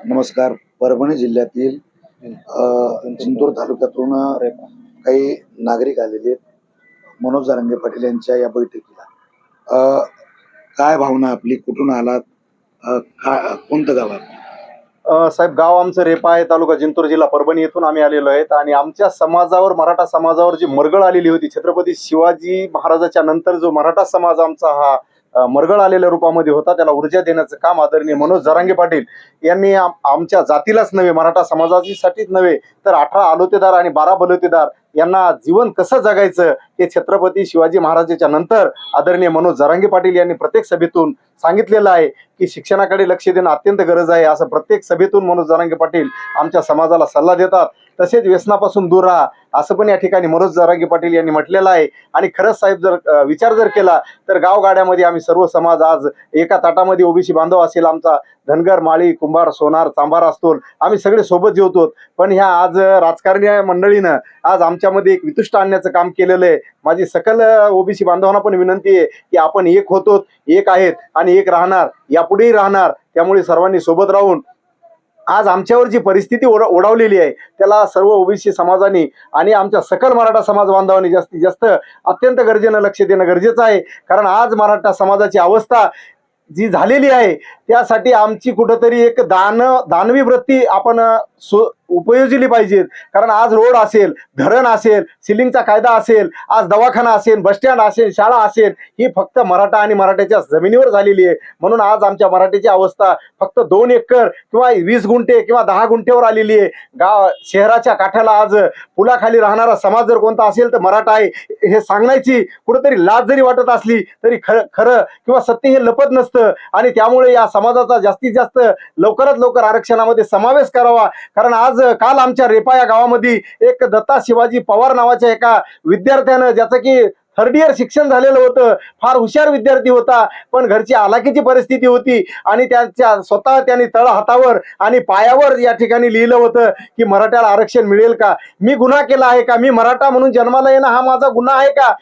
नमस्कार. परभणी जिल्ह्यातील जिंतूर तालुक्यातून काही नागरिक आलेले आहेत. मनोज जारंगे पाटील यांच्या या बैठकीला. काय भावना आपली? कुठून आलात? काय कोणतं गाव साहेब गाव आमचं रेपा आहे तालुका जिंतूर जिल्हा परभणी येथून आम्ही आलेलो आहेत. आणि आमच्या समाजावर मराठा समाजावर जी मरगळ आलेली होती छत्रपती शिवाजी महाराजाच्या नंतर जो मराठा समाज आमचा हा मरगळ आलेल्या रूपामध्ये होता. त्याला ऊर्जा देण्याचं काम आदरणीय मनोज जरांगे पाटील यांनी आम- आमच्या जातीलाच नव्हे मराठा समाजासाठीच नव्हे तर अठरा आलोतेदार आणि बारा बलोतेदार यांना जीवन कसं जगायचं हे छत्रपती शिवाजी महाराजाच्या नंतर आदरणीय मनोज जरांगे पाटील यांनी प्रत्येक सभेतून सांगितलेलं आहे की शिक्षणाकडे लक्ष देणं अत्यंत गरज आहे. असं प्रत्येक सभेतून मनोज जरांगे पाटील आमच्या समाजाला सल्ला देतात. तसेच व्यसनापासून दूर राहा. असं पण या ठिकाणी मनोज जरांगे पाटील यांनी म्हटलेलं आहे. आणि खरंच साहेब जर विचार जर केला तर गावगाड्यामध्ये आम्ही सर्व समाज आज एका ताटामध्ये ओबीसी बांधव असेल. आमचा धनगर माळी कुंभार सोनार चांभार असतो आम्ही सगळे सोबत जेवतो. पण ह्या आज राजकारणी मंडळीनं आज आमच्यामध्ये एक वितुष्ट आणण्याचं काम केलेलं आहे. माझी सकल ओबीसी बांधवांना पण विनंती आहे की आपण एक होतो एक आहेत आणि एक राहणार. यापुढेही राहणार. त्यामुळे सर्वांनी सोबत राहून आज आमच्यावर जी परिस्थिती ओढ ओढावलेली आहे त्याला सर्व ओबीसी समाजाने आणि आमच्या सकल मराठा समाज बांधवांनी जास्तीत जास्त अत्यंत गरजेनं लक्ष देणं गरजेचं आहे. कारण आज मराठा समाजाची अवस्था जी झालेली आहे त्यासाठी आमची कुठंतरी एक दान दानवी वृत्ती आपण उपयोजिली पाहिजेत. कारण आज रोड असेल धरण असेल सिलिंगचा कायदा असेल आज दवाखाना असेल बसस्टँड असेल शाळा असेल ही फक्त मराठा आणि मराठ्याच्या जमिनीवर झालेली आहे. म्हणून आज आमच्या मराठीची अवस्था फक्त दोन एकर किंवा वीस गुंठे किंवा दहा गुंठेवर आलेली आहे. गाव शहराच्या काठाला आज पुलाखाली राहणारा समाज जर कोणता असेल तर मराठा आहे. हे सांगण्याची कुठेतरी लाज जरी वाटत असली तरी खरं खरं किंवा सत्य हे लपत नसतं. आणि त्यामुळे या समाजाचा जास्तीत जास्त लवकरात लवकर आरक्षणामध्ये समावेश करावा. कारण आज काल आमच्या रेपा या गावामध्ये एक दत्ता शिवाजी पवार नावाच्या एका विद्यार्थ्यानं ज्याचं की थर्ड इयर शिक्षण झालेलं होतं फार हुशार विद्यार्थी होता पण घरची आलाकीची परिस्थिती होती आणि त्याच्या स्वतः त्यांनी तळ हातावर आणि पायावर या ठिकाणी लिहिलं होतं की मराठ्याला आरक्षण मिळेल का? मी गुन्हा केला आहे का? मी मराठा म्हणून जन्माला येणं हा माझा गुन्हा आहे का?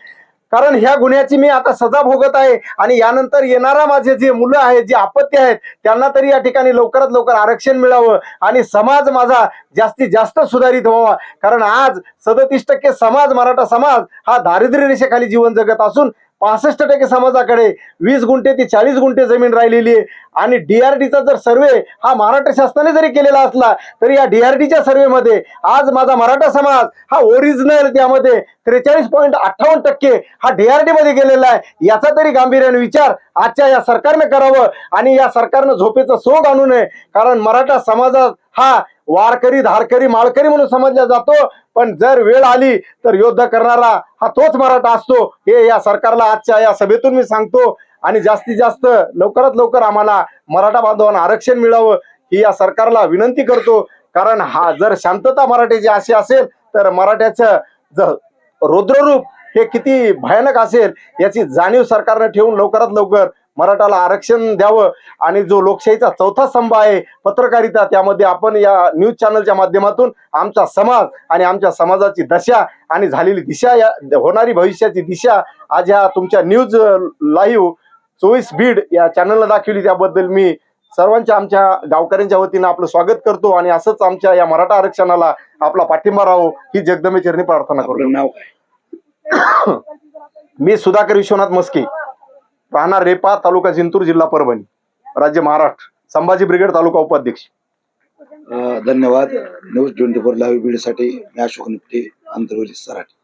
कारण ह्या गुन्ह्याची मी आता सजा भोगत आहे आणि यानंतर येणारा माझे जे मुलं आहेत जे आपत्ती आहेत त्यांना तरी या ठिकाणी लवकरात लवकर आरक्षण मिळावं आणि समाज माझा जास्तीत जास्त सुधारित व्हावा. कारण आज सदतीस टक्के समाज मराठा समाज हा दारिद्र्य रेषेखाली जीवन जगत असून पासष्ट टक्के समाजाकडे वीस गुंठे ते चाळीस गुंठे जमीन राहिलेली आहे. आणि डीआरडीचा जर सर्वे हा महाराष्ट्र शासनाने जरी केलेला असला तरी या डीआरडीच्या सर्वेमध्ये आज माझा मराठा समाज हा ओरिजिनल त्यामध्ये त्रेचाळीस पॉईंट अठ्ठावन्न टक्के हा डीआरडी मध्ये गेलेला आहे. याचा तरी गांभीर्याने विचार आजच्या या सरकारनं करावं आणि या सरकारनं झोपेचं सोग आणू नये. कारण मराठा समाजात हा वारकरी धारकरी माळकरी म्हणून समजला जातो. पण जर वेळ आली तर युद्ध करणारा हा तोच मराठा असतो. हे या सरकारला आजच्या या सभेतून मी सांगतो. आणि जास्तीत जास्त लवकरात लवकर आम्हाला मराठा बांधवांना आरक्षण मिळावं ही या सरकारला विनंती करतो. कारण हा जर शांतता मराठीची अशी असेल तर मराठ्याचं ज रौद्ररूप हे किती भयानक असेल याची जाणीव सरकारनं ठेवून लवकरात लवकर मराठाला आरक्षण द्यावं आणि जो लोकशाहीचा चौथा स्तंभ आहे पत्रकारिता त्यामध्ये आपण या न्यूज चॅनलच्या माध्यमातून आमचा समाज आणि आमच्या समाजाची दशा आणि झालेली दिशा या होणारी भविष्याची दिशा आज ह्या तुमच्या न्यूज लाईव्ह चोवीस बीड या चॅनलला दाखवली. त्याबद्दल मी सर्वांच्या आमच्या गावकऱ्यांच्या वतीनं आपलं स्वागत करतो आणि असंच आमच्या या मराठा आरक्षणाला आपला पाठिंबा राहो ही जगदमेचरणी प्रार्थना करतो. मी सुधाकर विश्वनाथ मस्के. राहणार रेपा तालुका जिंतूर जिल्हा परभणी राज्य महाराष्ट्र संभाजी ब्रिगेड तालुका उपाध्यक्ष. धन्यवाद. न्यूज ट्वेंटी फोर लाईव्ह बीडसाठी मी अशोक निपटे आंतरवली सराठी.